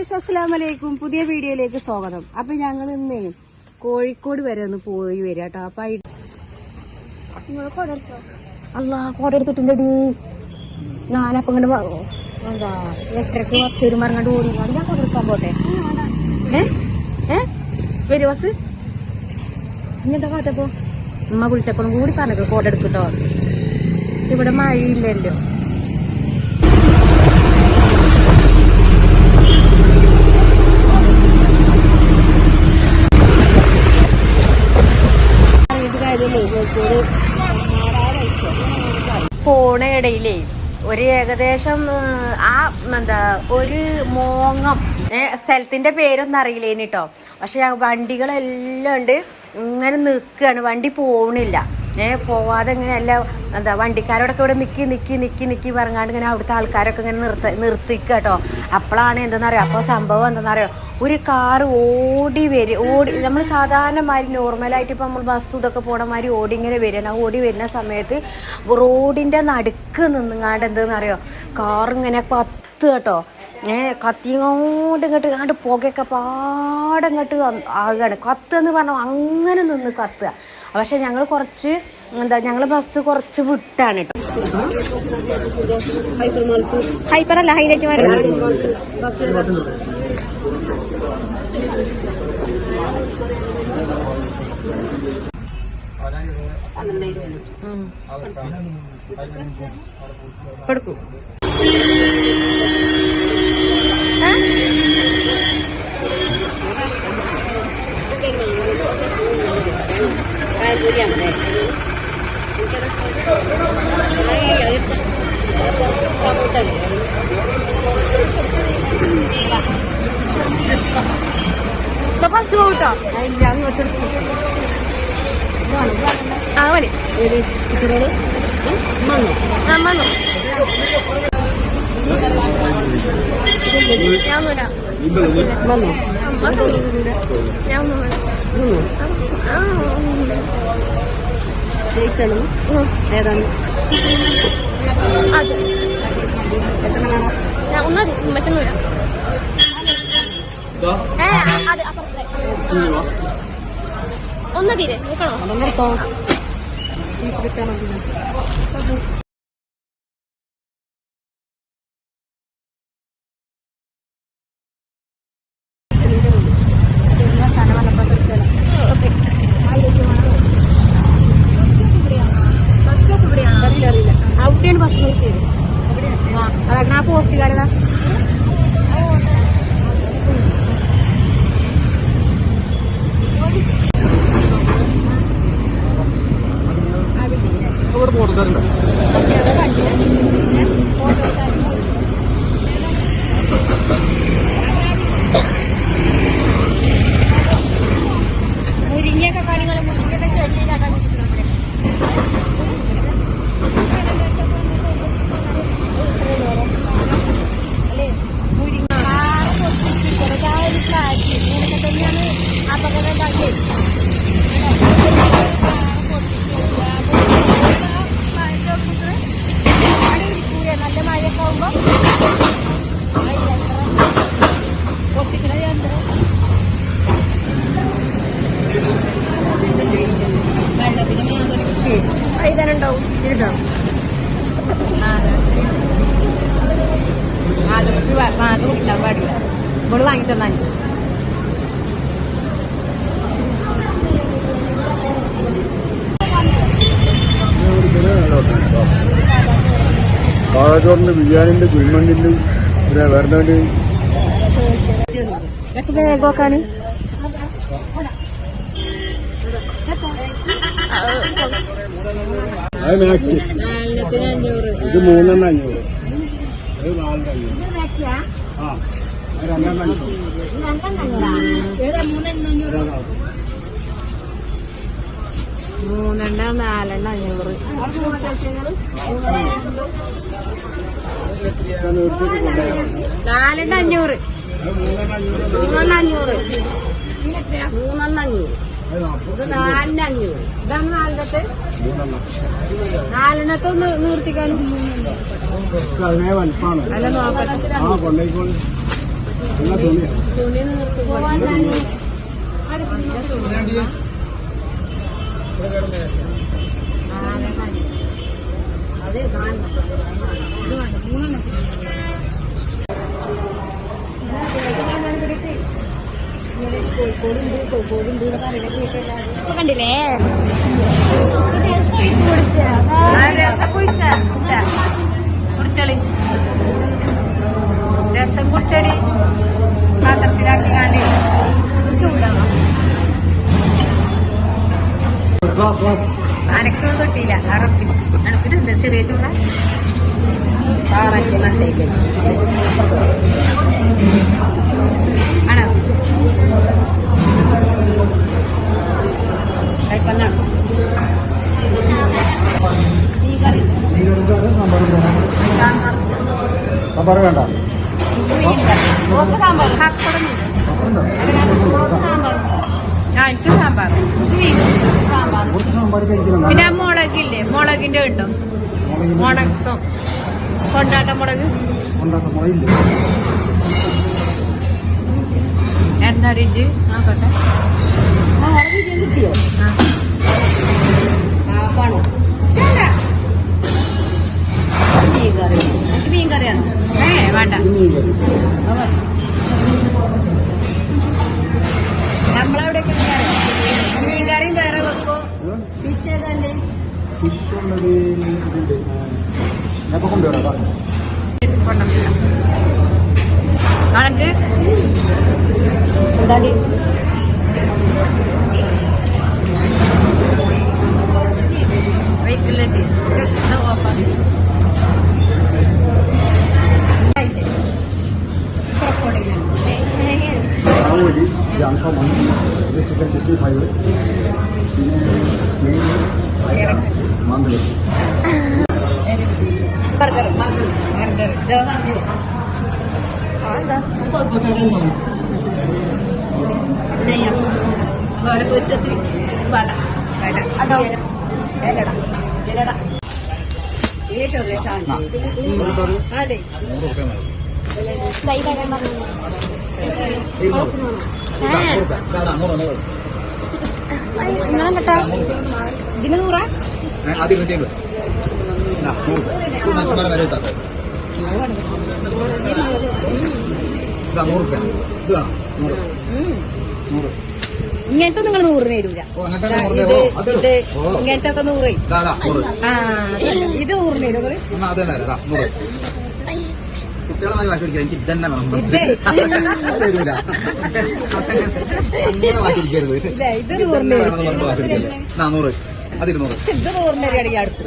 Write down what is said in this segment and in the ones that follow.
Guys അസ്സാം വലൈക്കും പുതിയ വീഡിയോയിലേക്ക് സ്വാഗതം. അപ്പൊ ഞങ്ങൾ ഇന്നേ കോഴിക്കോട് വരെ ഒന്ന് പോയി വരാം കേട്ടോ അപ്പൊ അല്ല കോട എടുത്തിട്ടുണ്ട് ഞാനപ്പൊ ഇങ്ങോട്ട് വ- എന്താ എട്ടരക്ക് പത്ത് ഒരു മറങ്ങാണ്ട് ഓടി ഞാൻ കോട എടുക്കാൻ പോട്ടെ. ഏ? ബസ്. ഇങ്ങനത്തെ കാറ്റപ്പോ ഉമ്മ വിളിച്ചപ്പോഴും കൂടി പറഞ്ഞു കോട എടുക്കട്ടോ ഇവിടെ മഴയില്ലല്ലോ. പോണ ഇടയിലേ ഒരു ഏകദേശം ആ എന്താ ഒരു മോങ്ങം സ്ഥലത്തിന്റെ പേരൊന്നും അറിയില്ലേനി കേട്ടോ പക്ഷെ വണ്ടികളെല്ലാം ഉണ്ട്. ഇങ്ങനെ നിൽക്കുകയാണ് വണ്ടി പോണില്ല. ഏ പോവാതെ ഇങ്ങനെ എല്ലാം എന്താ വണ്ടിക്കാരോടൊക്കെ ഇവിടെ നിൽക്കി നിൽക്കി നിൽക്കി നിൽക്കി പറഞ്ഞാണ്ട് ഇങ്ങനെ അവിടുത്തെ ആൾക്കാരൊക്കെ ഇങ്ങനെ നിർത്ത നിർത്തിക്കുക കേട്ടോ. അപ്പോഴാണ് എന്തെന്നറിയോ? അപ്പോൾ സംഭവം എന്തെന്നറിയോ? ഒരു കാർ ഓടി വരും ഓടി നമ്മൾ സാധാരണമാതിരി നോർമലായിട്ട് ഇപ്പം നമ്മൾ ബസ് ഇതൊക്കെ പോണ മാതിരി ഓടി ഇങ്ങനെ വരുന്ന ഓടി വരുന്ന സമയത്ത് റോഡിന്റെ നടുക്ക് നിന്നുങ്ങാണ്ട് എന്തെന്നറിയോ? കാർ ഇങ്ങനെ കത്ത് കേട്ടോ. ഏ കത്തിങ്ങോട്ട് ഇങ്ങോട്ട് ഇങ്ങോട്ട് പുകയൊക്കെ പാടങ്ങോട്ട് ആകുകയാണ് കത്ത് എന്ന് പറഞ്ഞാൽ അങ്ങനെ നിന്ന് കത്തുക. പക്ഷെ ഞങ്ങൾ കുറച്ച് എന്താ ഞങ്ങൾ ബസ് കുറച്ച് വിട്ടാണ് കേട്ടോ. ഹൈപ്പർ അല്ല ഹൈലൈറ്റ് കൊടുക്കും ബസ് പോട്ടോ അങ്ങോട്ട് ആ മതി ആ വന്നു ഞാൻ ഒന്നുമില്ല അമ്മ തോന്നുന്നുണ്ട് ഞാൻ ഒന്നും ഏതാണ് അത് എത്ര വേണം ഒന്നത് ഉമ്മച്ചൊന്നുമില്ല ഏ അത് ഒന്ന് തീരെ ഇവിടെ പോർക്കാരുണ്ടോ മുരിങ്ങയൊക്കെ എഴുതാനുണ്ടാവും ഇരുട്ടോ ആദ്യം മാസം കുടിച്ചാൻ പാടില്ല. ഇവിടെ വാങ്ങി തന്നാൽ പാഴച്ചോറിന്റെ ബിരിയാണിന്റെ കുഴിമണ്ണിന്റെ പിന്നെ വേറെ ഇതൊക്കെ വേഗം നോക്കാന് അത് മാക്സ് ഇത് മൂന്നെണ്ണം അഞ്ഞൂറ്. അത് നാലെണ്ണം അഞ്ഞൂറ്. ആ രണ്ടെണ്ണം അഞ്ഞൂറ്. മൂന്നെണ്ണം നാലെണ്ണം അഞ്ഞൂറ്. നാലെണ്ണം മൂന്നെണ്ണം അഞ്ഞൂറ്. മൂന്നെണ്ണം അഞ്ഞൂറ്. ഇത് നാലിന് അഞ്ഞൂറ് ഇതാണ് നാലിനത്തെ ഒന്ന് നിർത്തിക്കാനും അല്ല നോക്കട്ടെ തുണി? നിർത്തി അതെ മൂന്നെണ്ണം കണ്ടില്ലേ രസം കുടിച്ച കുടിച്ചോളി. രസം കുടിച്ചടി പാത്രത്തിലാക്കി കാണ്ടി ചൂടാണോ അനക്ക് തൊട്ടിയില്ല അറപ്പി അണപ്പിന് എന്താ ചെറിയ ചൂട ആണോ കൈപ്പന്നാണ് ഈ സാമ്പാർ. വേണ്ട. പിന്നെ മുളകില്ലേ? മുളകിന്റെ ഉണ്ടോ മുളക് കൊണ്ടാട്ട മുളക്. കൊണ്ടാട്ട മുളയില്ല എന്താ ഇഞ്ചി നോക്കട്ടെ. കിട്ടിയോ? ആ. പാപ്പാണ്. മീൻ കറി മീൻ കറിയാണ് ഏ വേണ്ട. അവർ നമ്മളവിടെ മീൻകറിയും വേറെ വെക്കോ? ഫിഷ് ഏതാണ്ട് ഫിഷ് ഉള്ളത് കൊണ്ടുവരാം. കൊണ്ടുവന്നില്ല. കണക്ക് എന്താടി? വെയ്ക്കില്ല ചെയ്യും ഓഫാക്കി ആവോലി ഇത് അൽഫാം ഇത് ചിക്കൻ സിക്സ്റ്റി ഫൈവ്. പിന്നെ മീൻ മന്തിൽ ബർഗർ ബർഗർ ഇത്. കോഴിക്കോട്ടേക്ക് തോന്നുന്നു നെയ്യം വേറെ പൊരിച്ചത്തിരി വേണ്ട വേണ്ട അതോ? ഏലട ഏലട ഈ ചെറിയ ചാണ്ടി അതെ. കേട്ടോ ഇതിന് നൂറാ? ആദ്യം കിട്ടിയത് നൂറ് ഇങ്ങനത്തെ നിങ്ങൾ നൂറിന് തരൂല. ഇത് ഇത് ഇങ്ങനത്തെ ഒക്കെ നൂറ്. ആ ഇത് നൂറിന് തരും. കുട്ടികളെ എനിക്ക് ഇതന്നെ വേണം. തരൂല. അങ്ങനെ പിടിക്കരുത്. ഇല്ല അത് ഇരുന്നൂറ്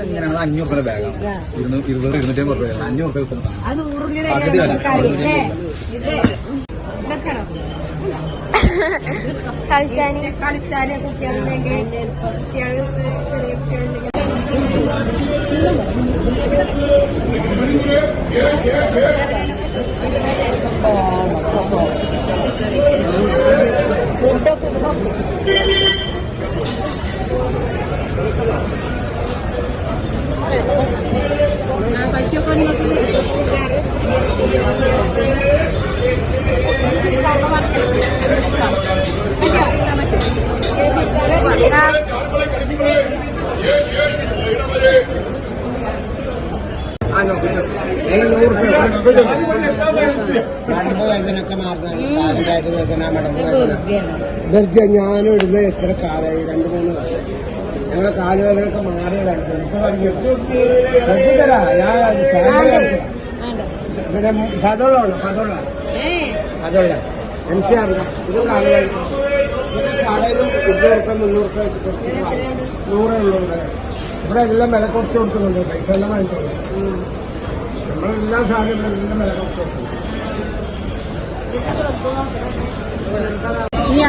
ഇങ്ങനെയാണ് അഞ്ഞൂറ് രൂപയുടെ ബാഗാണ്. ഇരുന്നൂറ് ഇരുപത് രൂപ അഞ്ഞൂറ് രൂപ കിട്ടുന്നതാണ് പകുതി വില. കളിച്ചാന്. കളിച്ചാന് കുട്ടികളുണ്ടെങ്കിൽ കുട്ടികൾക്ക് ചെറിയ കുട്ടികളുണ്ടെങ്കിൽ പൈക്കൊക്കെ ഇടുന്നത് എത്ര കാലായി? രണ്ടു മൂന്ന് വർഷം. ഞങ്ങളെ കാലുവേദനയൊക്കെ ബെർജ് തരാ. ഞാൻ. പിന്നെ പതോളാണ് പതോള പതോള ഇത് കാലുവേദന. മുന്നൂറ്. നൂറേ ഇവിടെ എല്ലാം വില കുറച്ച് കൊടുക്കുന്നുണ്ട്. പൈസ എല്ലാം വാങ്ങിച്ചോളൂ നമ്മളെല്ലാ സാധനങ്ങളും വില കുറച്ച് കൊടുക്കുന്നു ഈ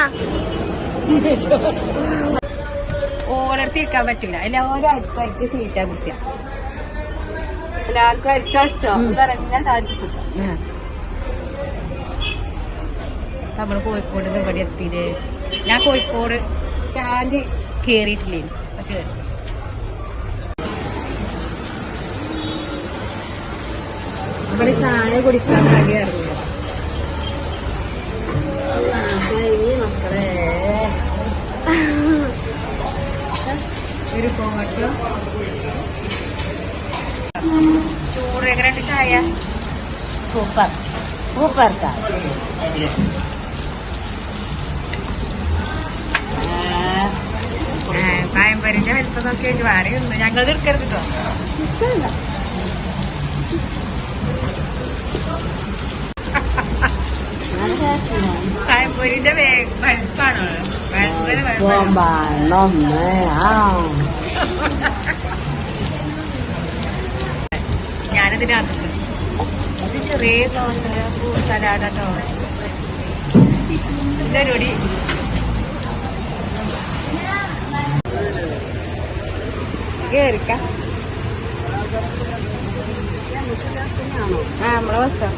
അങ്ങളും ഓരോരുത്തർ ഇരിക്കാൻ പറ്റൂല. എല്ലാവരും അരിക്ക് സീറ്റാ കുറിച്ച എല്ലാവർക്കും അരിക്കാൻ ഇഷ്ടം? ഇറങ്ങാൻ സാധിക്കും. നമ്മൾ കോഴിക്കോട് നിന്ന് ഇവിടെ എത്തിയില്ലേ? ഞാൻ കോഴിക്കോട് സ്റ്റാൻഡ് കേറിയിട്ടില്ലേ? കേറി ഇവിടെ ചായ കുടിക്കാൻ വേണ്ടി ഇറങ്ങി ഫോട്ടോ ചൂട് എങ്ങനെ ചായ? സൂപ്പർ. സൂപ്പർ പായമ്പരിന്റെ വലിപ്പം നോക്കി വാടി നിന്ന് ഞങ്ങൾ എടുക്കരുത് കേട്ടോ വലിപ്പാണോ? ഞാനിതിനകത്ത് ചെറിയ ദോശ സലാഡോ ഇതൊരുടി കേറിക്കാം. ആ നമ്മളെ ബസ്സാ